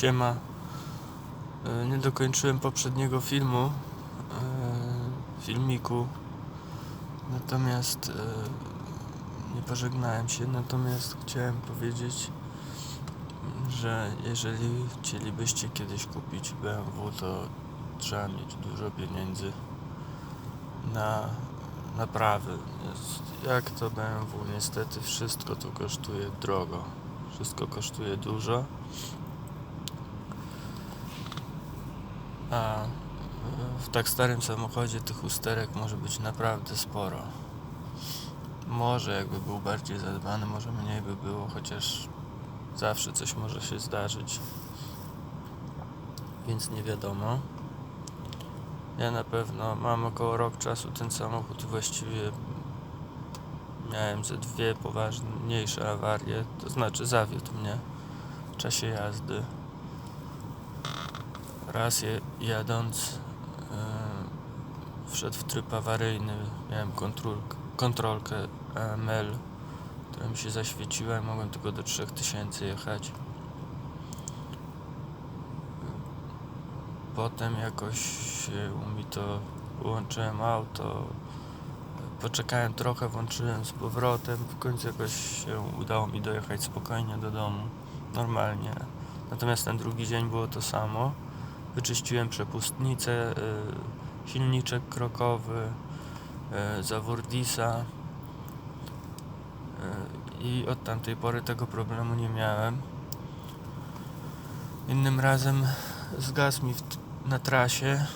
Siema. E, Nie dokończyłem poprzedniego filmu, e, filmiku. Natomiast e, nie pożegnałem się, natomiast chciałem powiedzieć, że jeżeli chcielibyście kiedyś kupić BMW, to trzeba mieć dużo pieniędzy na naprawy. Jak to BMW? Niestety wszystko to kosztuje drogo. Wszystko kosztuje dużo. A w tak starym samochodzie tych usterek może być naprawdę sporo. Może jakby był bardziej zadbany, może mniej by było, chociaż zawsze coś może się zdarzyć. Więc nie wiadomo. Ja na pewno mam około rok czasu ten samochód właściwie miałem ze dwie poważniejsze awarie, to znaczy zawiódł mnie w czasie jazdy. Raz je, jadąc yy, wszedł w tryb awaryjny, miałem kontrol, kontrolkę która mi się zaświeciła i mogłem tylko do 3000 jechać. Potem jakoś mi to wyłączyłem auto, poczekałem trochę, włączyłem z powrotem, w końcu jakoś się udało mi dojechać spokojnie do domu, normalnie. Natomiast ten drugi dzień było to samo. Wyczyściłem przepustnicę, y, silniczek krokowy, y, zawór disa y, i od tamtej pory tego problemu nie miałem. Innym razem zgasł mi na trasie.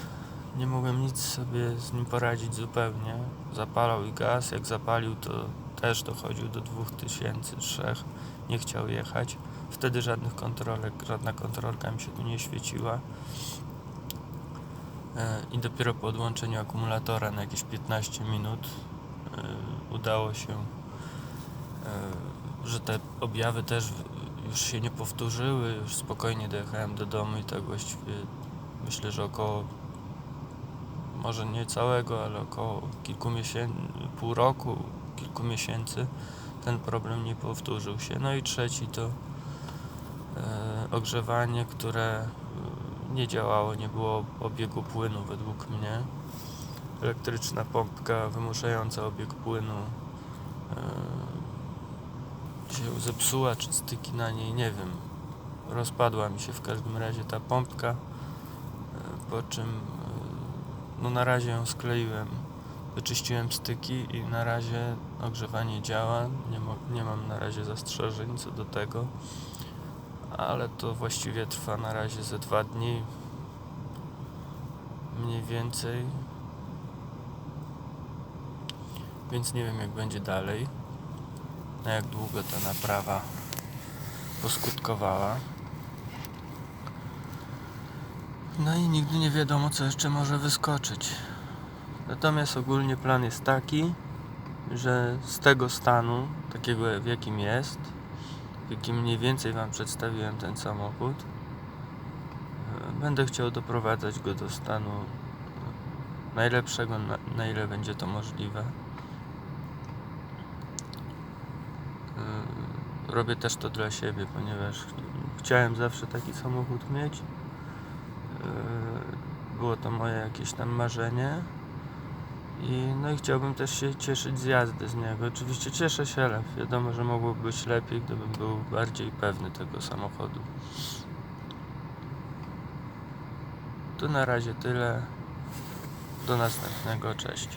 Nie mogłem nic sobie z nim poradzić zupełnie. Zapalał i gaz. Jak zapalił, to też dochodził do 2000, 3. Nie chciał jechać. Wtedy żadnych kontrolek, żadna kontrolka mi się tu nie świeciła. E, I dopiero po odłączeniu akumulatora na jakieś 15 minut e, udało się, e, że te objawy też już się nie powtórzyły. Już spokojnie dojechałem do domu i tak właściwie myślę, że około może nie całego, ale około kilku miesięcy, pół roku, kilku miesięcy ten problem nie powtórzył się. No i trzeci to ogrzewanie, które e, nie działało, nie było obiegu płynu według mnie. Elektryczna pompka wymuszająca obieg płynu e, się zepsuła, czy styki na niej, nie wiem. Rozpadła mi się w każdym razie ta pompka, e, po czym e, no na razie ją skleiłem. Wyczyściłem styki i na razie ogrzewanie działa. Nie, nie mam na razie zastrzeżeń co do tego ale to właściwie trwa na razie ze dwa dni. Mniej więcej. Więc nie wiem jak będzie dalej. Na jak długo ta naprawa poskutkowała. No i nigdy nie wiadomo co jeszcze może wyskoczyć. Natomiast ogólnie plan jest taki, że z tego stanu, takiego w jakim jest, w jakim mniej więcej Wam przedstawiłem ten samochód. e, Będę chciał doprowadzać go do stanu e, najlepszego, na, ile będzie to możliwe. E, Robię też to dla siebie, ponieważ chciałem zawsze taki samochód mieć. Było to moje jakieś tam marzenie. I, no i chciałbym też się cieszyć z jazdy z niego. Oczywiście cieszę się, ale wiadomo, że mogłoby być lepiej, gdybym był bardziej pewny tego samochodu. To na razie tyle. Do następnego. Cześć.